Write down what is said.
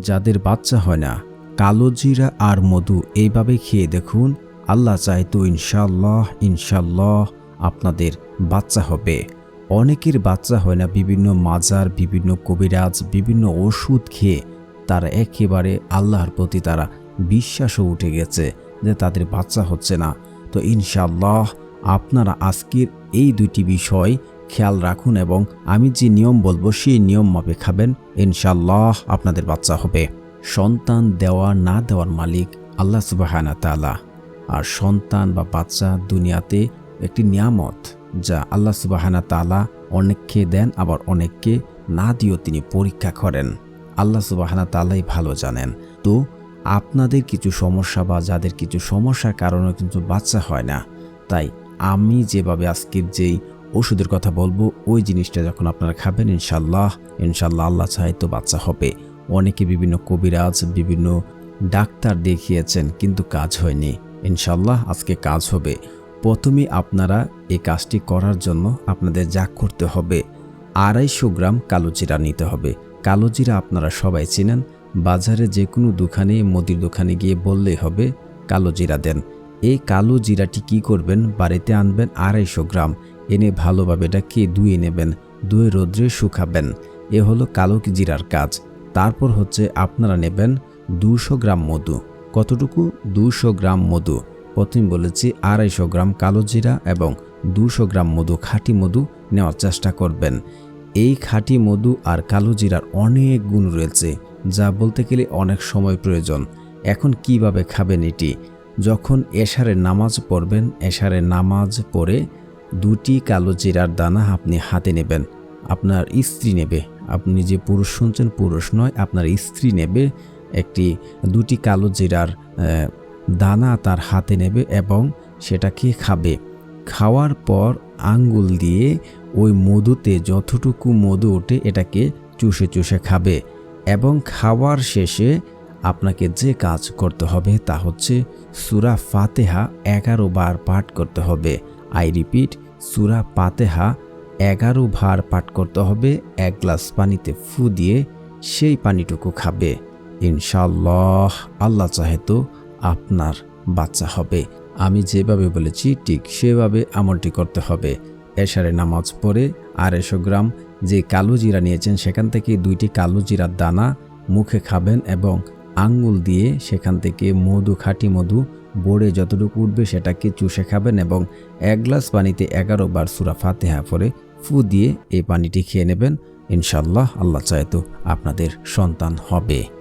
যাদের বাচ্চা হয় না। কালো জিরা আর মধু এইভাবে খেয়ে দেখুন, আল্লাহ চায় তো ইনশাল্লাহ ইনশাল্লাহ আপনাদের বাচ্চা হবে। অনেকের বাচ্চা হয় না, বিভিন্ন মাজার, বিভিন্ন কবিরাজ, বিভিন্ন ওষুধ খেয়ে তারা একেবারে আল্লাহর প্রতি তারা বিশ্বাসও উঠে গেছে যে তাদের বাচ্চা হচ্ছে না। তো ইনশাল্লাহ আপনারা আজকের এই দুইটি বিষয় খেয়াল রাখুন এবং আমি যে নিয়ম বলব, সেই নিয়ম মাপে খাবেন। ইনশাল্লাহ আপনাদের বাচ্চা হবে। সন্তান দেওয়া না দেওয়ার মালিক আল্লাহ সুবাহানা তালা আর সন্তান বা বাচ্চা দুনিয়াতে একটি নিয়ামত যা আল্লাহ সুবাহানা তালা অনেককে দেন, আবার অনেককে না দিয়েও তিনি পরীক্ষা করেন। আল্লাহ সুবাহানা তালাই ভালো জানেন। তো আপনাদের কিছু সমস্যা বা যাদের কিছু সমস্যার কারণে কিন্তু বাচ্চা হয় না। তাই আমি যেভাবে আজকের যেই ওষুধের কথা বলব, ওই জিনিসটা যখন আপনারা খাবেন ইনশাল্লাহ ইনশাল্লাহ আল্লাহ চাই তো বাচ্চা হবে। অনেকে বিভিন্ন কবিরাজ, বিভিন্ন ডাক্তার দেখিয়েছেন, কিন্তু কাজ হয়নি। ইনশাল্লাহ আজকে কাজ হবে। প্রথমে আপনারা এই কাজটি করার জন্য আপনাদের যা করতে হবে, আড়াইশো গ্রাম কালো জিরা নিতে হবে। কালো জিরা আপনারা সবাই চেনেন, বাজারে যে কোনো দোকানে, মুদির দোকানে গিয়ে বললেই হবে, কালো জিরা দেন। এই কালো জিরাটি কি করবেন? বাড়িতে আনবেন আড়াইশো গ্রাম। এনে ভালোভাবে এটাকে ধুয়ে নেবেন ধুয়ে রোদ্রে শুকাবেন। এ হলো কালো জিরার কাজ। তারপর হচ্ছে আপনারা নেবেন দুশো গ্রাম মধু। কতটুকু? দুশো গ্রাম মধু। প্রথমে বলেছি আড়াইশো গ্রাম কালো জিরা এবং দুশো গ্রাম মধু, খাঁটি মধু নেওয়ার চেষ্টা করবেন। এই খাঁটি মধু আর কালো জিরার অনেক গুণ রয়েছে, যা বলতে গেলে অনেক সময় প্রয়োজন। এখন কীভাবে খাবেন এটি? যখন এশারের নামাজ পড়বেন, এশারের নামাজ পড়ে দুটি কালো জিরার দানা আপনি হাতে নেবেন, আপনার স্ত্রী নেবে। আপনি যে পুরুষ শুনছেন, পুরুষ নয়, আপনার স্ত্রী নেবে একটি, দুটি কালো জিরার দানা তার হাতে নেবে এবং সেটাকে খাবে। খাওয়ার পর আঙ্গুল দিয়ে ওই মধুতে যতটুকু মধু ওঠে এটাকে চুষে চুষে খাবে এবং খাওয়ার শেষে আপনাকে যে কাজ করতে হবে তা হচ্ছে সুরা ফাতেহা এগারো বার পাঠ করতে হবে। আই রিপিট, সুরা পাতেহা এগারো ভার পাঠ করতে হবে, এক গ্লাস পানিতে ফু দিয়ে সেই পানিটুকু খাবে। ইনশাল্লাহ আল্লাহ চাহে তো আপনার বাচ্চা হবে। আমি যেভাবে বলেছি, ঠিক সেভাবে আমলটি করতে হবে। এশারে নামাজ পড়ে আড়াইশো গ্রাম যে কালো জিরা নিয়েছেন, সেখান থেকে দুইটি কালো জিরার দানা মুখে খাবেন এবং আঙ্গুল দিয়ে সেখান থেকে মধু, খাঁটি মধু বোড়ে যতটুকু উঠবে সেটাকে চুষে খাবেন এবং এক গ্লাস পানিতে এগারো বার সুরা ফাতেহা পরে ফু দিয়ে এই পানিটি খেয়ে নেবেন। ইনশাল্লাহ আল্লাহ চায় তো আপনাদের সন্তান হবে।